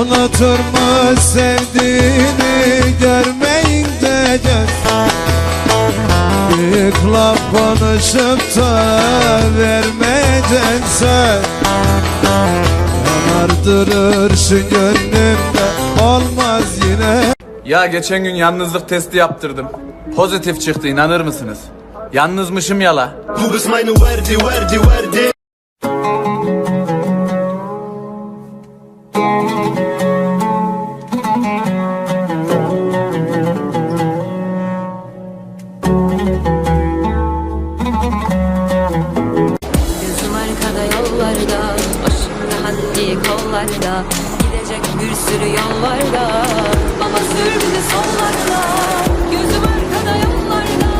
Unutur mu sevdiğini görmeyince göz Büyük laf konuşup da vermeyeceksin sen Yanar durursun gönlümde olmaz yine. Ya geçen gün yalnızlık testi yaptırdım. Pozitif çıktı inanır mısınız? Yalnızmışım yala. Hubes meine verdi verdi verdi yollarda Gidecek bir sürü yol var da Baba sür bizi sollarda Gözüm arkada yollarda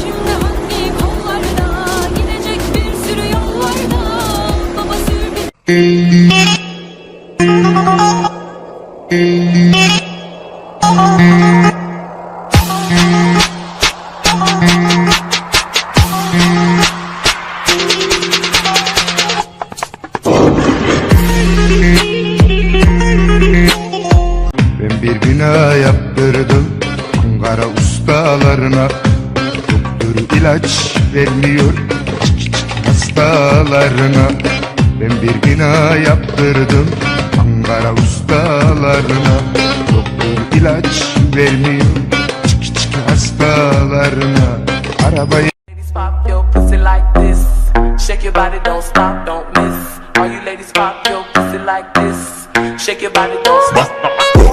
Şimdi hangi kollarda. Gidecek bir sürü yol var da Baba sür bizi Ben bir bina yaptırdım Ankara ustalarına. Doktor ilaç vermiyor Çık hastalarına. Ben bir bina yaptırdım Ankara ustalarına Doktor ilaç vermiyor Çık çık hastalarına Arabayı ladies pop your pussy like this. Shake your body, don't stop, don't miss. All you ladies pop your pussy like this. Shake your body, don't stop.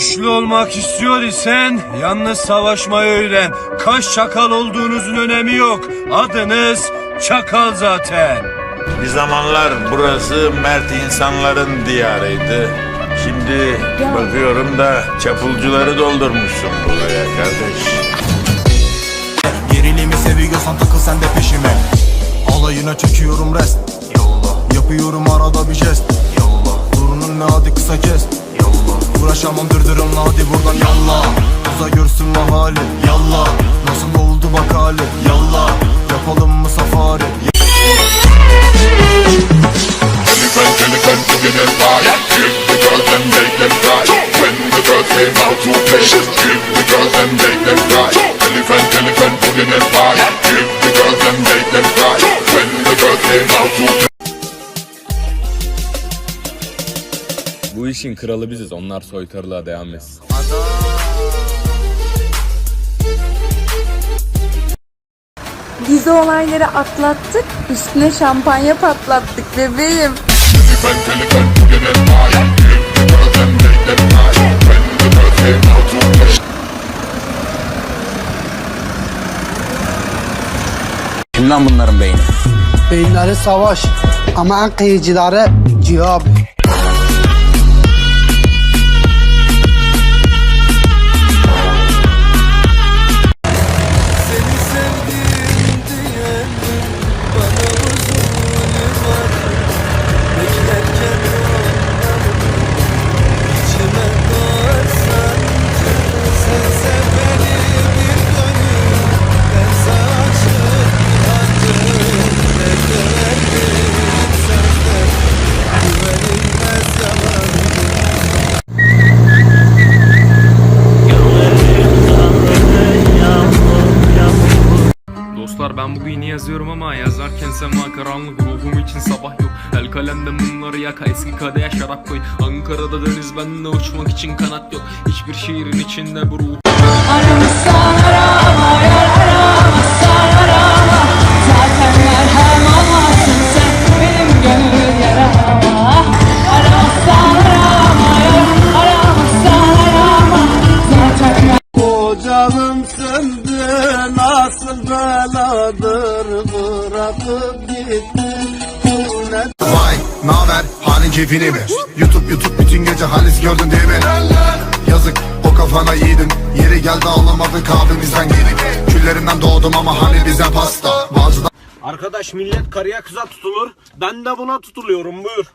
Güçlü olmak istiyor isen yalnız savaşmayı öğren. Kaç çakal olduğunuzun önemi yok. Adınız çakal zaten. Bir zamanlar burası mert insanların diyarıydı. Şimdi bakıyorum da çapulcuları doldurmuşsun buraya kardeş. Gerilimi seviyorsan takıl sen de peşime Alayına çekiyorum rest Yallah Yapıyorum arada bir jest Yallah Durunun ne hadi kısa kes Uğraşamam dırdırın hadi buradan yallah Uza görsün mahali Yallah Nasıl oldu bak hali Yallah Yapalım mı safari Bu işin kralı biziz. Onlar soytarılığa devam etsin. Biz o olayları atlattık, üstüne şampanya patlattık bebeğim. Kim lan bunların beyni? Beyinleri savaş Ama en kıyıcıları cihab ben bu yeni yazıyorum ama yazarken sema karanlık ruhum için sabah yok. El kalemde mumları yak eski kadeye şarap koy. Ankara'da deniz benimle uçmak için kanat yok. Hiçbir şiirin içinde bu ruh Aramazsan arama, yar aramazsan arama Zaten merhem olmazsın sen benim gönül yarama Aramazsan arama, yar aramazsan arama Zaten Ocağım söndü nasıl beladır bırakıp gitti Vay naber haber Halin keyfini mi? Youtube Youtube bütün gece halis gördün değil mi? Yazık o kafana yiğidim Yeri geldi ağlamadık abimizden giydik Küllerinden doğdum ama hani bize pasta Bazıdan Arkadaş millet karıya kıza tutulur. Ben de buna tutuluyorum buyur.